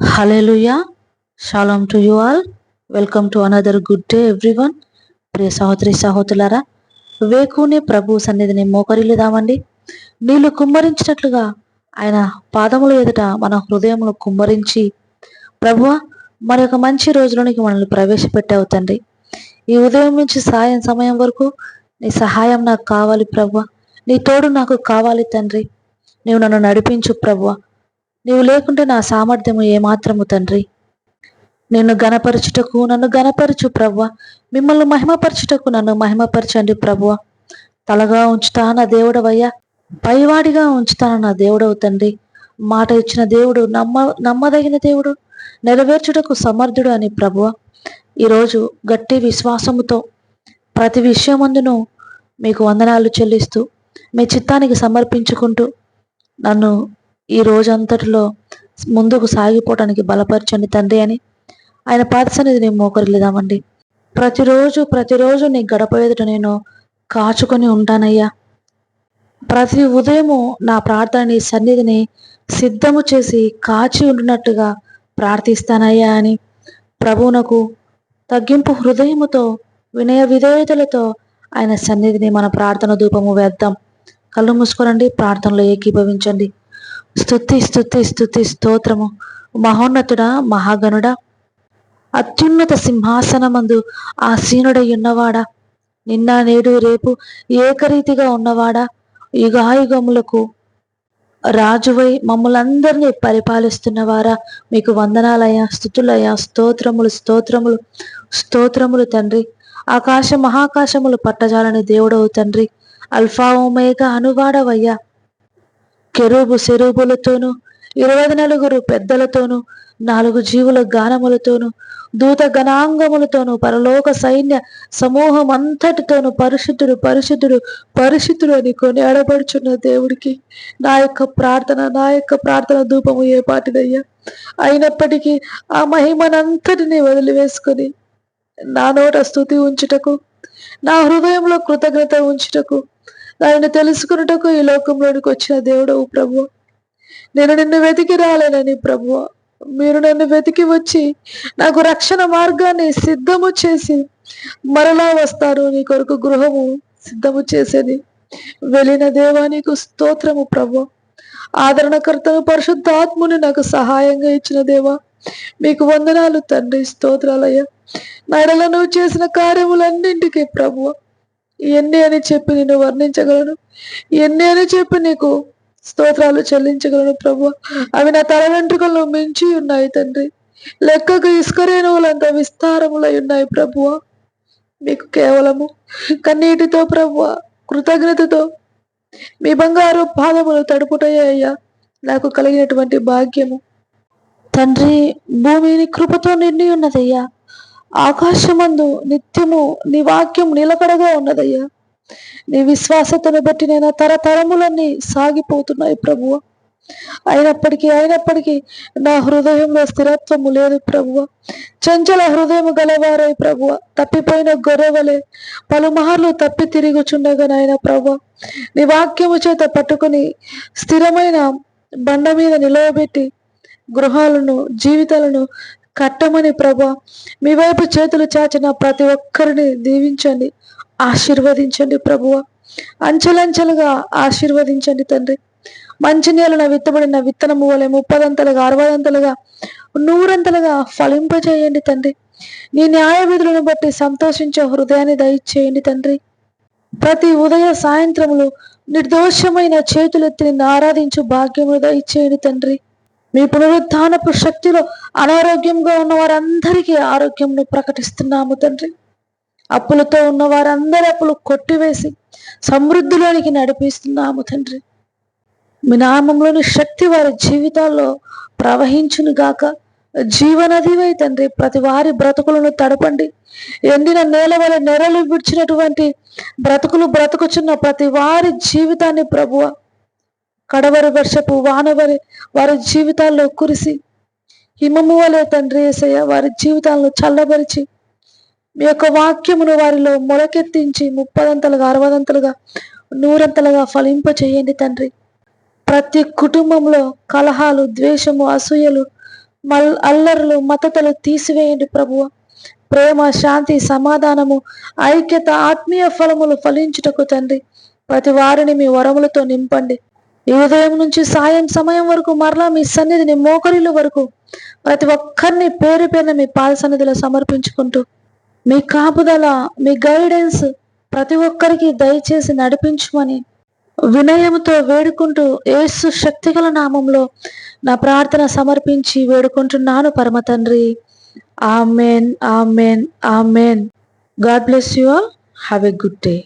Hallelujah shalom to you all welcome to another good day everyone ప్రియ సహోదరి సహోదరులారా వేకునే ప్రభు సన్నిధిని మోకరిల్లుదామండి. నీళ్ళు కుమ్మరించినట్లుగా ఆయన పాదముల ఎదుట మన హృదయంలో కుమ్మరించి ప్రభువ మరి ఒక మంచి రోజులోనికి మనల్ని ప్రవేశపెట్టావు తండ్రి. ఈ ఉదయం నుంచి సాయం సమయం వరకు నీ సహాయం నాకు కావాలి ప్రభు నీ తోడు నాకు కావాలి తండ్రి. నీవు నన్ను నడిపించు ప్రభువ. నీవు లేకుంటే నా సామర్థ్యము ఏమాత్రము తండ్రి? నిన్ను గణపరచుటకు నన్ను గణపరచు ప్రవ్వ. మిమ్మల్ని మహిమపరచుటకు నన్ను మహిమపరచండి ప్రభువ తలగా ఉంచుతా నా దేవుడవయ్యా. పైవాడిగా ఉంచుతాను నా దేవుడవు తండ్రి. మాట ఇచ్చిన దేవుడు నమ్మ నమ్మదగిన దేవుడు. నెరవేర్చుటకు సమర్థుడు అని ప్రభువ ఈరోజు గట్టి విశ్వాసముతో ప్రతి విషయమందును మీకు వందనాలు చెల్లిస్తూ మీ చిత్తానికి సమర్పించుకుంటూ నన్ను ఈ రోజంతటిలో ముందుకు సాగిపోవడానికి బలపరచండి తండ్రి అని. ఆయన పాదసన్నిధిని మోకరిల్దామండి ప్రతిరోజు ప్రతిరోజు నీ గడప ఎదుట నేను కాచుకొని ఉంటానయ్యా. ప్రతి ఉదయము నా ప్రార్థన నీ సన్నిధిని సిద్ధము చేసి కాచి ఉండినట్టుగా ప్రార్థిస్తానయ్యా అని. ప్రభువునకు తగ్గింపు హృదయముతో వినయ విధేయతలతో ఆయన సన్నిధిని మన ప్రార్థన ధూపము వేద్దాం. కళ్ళు మూసుకోనండి ప్రార్థనలో ఏకీభవించండి. స్థుతి స్థుతి స్థుతి స్తోత్రము. మహోన్నతుడా మహాగణుడా అత్యున్నత సింహాసనమందు ఆసీనుడై ఉన్నవాడా నిన్న నేడు రేపు ఏకరీతిగా ఉన్నవాడా. యుగాయుగములకు రాజువై మమ్మలందరినీ పరిపాలిస్తున్నవారా. మీకు వందనాలయ స్థుతులయ స్తోత్రములు స్తోత్రములు స్తోత్రములు తండ్రి. ఆకాశ మహాకాశములు పట్టజాలని దేవుడవు తండ్రి. Alpha omega అనువాడవయ్యా. కెరూబు సెరూబులతోనూ ఇరవై నలుగురు పెద్దలతోనూ నాలుగు జీవుల గానములతోనూ దూత గణాంగములతోనూ పరలోక సైన్య సమూహం అంతటితోనూ పరిశుద్ధుడు పరిశుద్ధుడు పరిశుద్ధుడు అని కొనియాడబడుచున్న దేవుడికి నా యొక్క ప్రార్థన నా యొక్క ప్రార్థన ధూపము ఏ పాటిదయ్యా? అయినప్పటికీ ఆ మహిమనంతటిని వదిలివేసుకొని నా నోట స్థుతి ఉంచుటకు నా హృదయంలో కృతజ్ఞత ఉంచుటకు ఆయన తెలుసుకున్నటకు ఈ లోకంలోనికి వచ్చిన దేవుడవు ప్రభు నేను నిన్ను వెతికి రాలేనని ప్రభు మీరు నన్ను వెతికి వచ్చి నాకు రక్షణ మార్గాన్ని సిద్ధము చేసి మరలా వస్తారు. నీ కొరకు గృహము సిద్ధము చేసేది. వెళ్ళిన దేవానికి స్తోత్రము ప్రభు ఆదరణకర్తను పరిశుద్ధాత్ముని నాకు సహాయంగా ఇచ్చిన దేవా మీకు వందనాలు తండ్రి స్తోత్రాలయ్య. నడలను చేసిన కార్యములన్నింటికి ప్రభు ఎన్ని అని చెప్పి నేను వర్ణించగలను? ఎన్ని అని చెప్పి నీకు స్తోత్రాలు చెల్లించగలను ప్రభు అవి నా తల వెంట్రుకలను మించి ఉన్నాయి తండ్రి. లెక్కకు ఇసుకరేణువులంత విస్తారములై ఉన్నాయి ప్రభువ. మీకు కేవలము కన్నీటితో ప్రభువ కృతజ్ఞతతో మీ బంగారు పాదములు తడుపుటయ్యా నాకు కలిగినటువంటి భాగ్యము. తండ్రి భూమిని కృపతో నిండి ఉన్నదయ్యా. ఆకాశమందు నిత్యము నీ వాక్యం నిలకడగా ఉన్నదయ్యా. నీ విశ్వాసతను బట్టి నేను తరతరములన్నీ సాగిపోతున్నాయి ప్రభువ. అయినప్పటికీ అయినప్పటికీ నా హృదయంలో స్థిరత్వము లేదు ప్రభువ. చంచల హృదయం గలవారై ప్రభువ. తప్పిపోయిన గొర్రెవలే పలుమార్లు తప్పి తిరుగుచుండగా నాయన ప్రభు నీ వాక్యము చేత పట్టుకుని స్థిరమైన బండ మీద నిలవబెట్టి గృహాలను జీవితాలను కట్టమని ప్రభా. మీ వైపు చేతులు చాచిన ప్రతి ఒక్కరిని దీవించండి. ఆశీర్వదించండి ప్రభువ. అంచెలంచెలుగా ఆశీర్వదించండి తండ్రి. మంచి నేలన విత్తబడిన విత్తనము వలె ముప్పదంతలుగా అరవదంతలుగా నూరంతలుగా ఫలింపజేయండి తండ్రి. నీ న్యాయ విధులను బట్టి సంతోషించే హృదయాన్ని దయచేయండి తండ్రి. ప్రతి ఉదయ సాయంత్రములు నిర్దోషమైన చేతులెత్తిని ఆరాధించు భాగ్యము దయచేయండి తండ్రి. మీ పునరుద్ధానపు శక్తిలో అనారోగ్యంగా ఉన్న వారందరికీ ఆరోగ్యంను ప్రకటిస్తున్నాము తండ్రి. అప్పులతో ఉన్న వారందరి అప్పులు కొట్టివేసి సమృద్ధిలోనికి నడిపిస్తున్నాము తండ్రి. మీ నామంలోని శక్తి వారి జీవితాల్లో ప్రవహించును గాక. జీవనదివై తండ్రి ప్రతి వారి బ్రతుకులను తడపండి. ఎండిన నేల వల్ల నెరలు విడిచినటువంటి బ్రతుకులు బ్రతుకుచున్న ప్రతి వారి జీవితాన్ని ప్రభువ కడవరి వర్షపు వానవరి వారి జీవితాల్లో కురిసి హిమము వలె తండ్రి ఏసయ్య వారి జీవితాలను చల్లబరిచి మీ యొక్క వాక్యమును వారిలో మొలకెత్తించి ముప్పదంతలుగా అరవదంతలుగా నూరంతలుగా ఫలింప చేయండి తండ్రి. ప్రతి కుటుంబంలో కలహాలు ద్వేషము అసూయలు మల్ అల్లర్లు మతతలు తీసివేయండి ప్రభువ. ప్రేమ శాంతి సమాధానము ఐక్యత ఆత్మీయ ఫలములు ఫలించుటకు తండ్రి. ప్రతి వారిని మీ వరములతో నింపండి. ఈ ఉదయం నుంచి సాయం సమయం వరకు మరలా మీ సన్నిధిని మోకరిల వరకు ప్రతి ఒక్కరిని పేరు పేరున మీ పాద సన్నిధిలో సమర్పించుకుంటూ మీ కాపుదల మీ గైడెన్స్ ప్రతి ఒక్కరికి దయచేసి నడిపించమని వినయముతో వేడుకుంటూ ఏసు శక్తిగల నామంలో నా ప్రార్థన సమర్పించి వేడుకుంటున్నాను పరమ తండ్రి. Amen amen amen. God bless you all. Have a good day.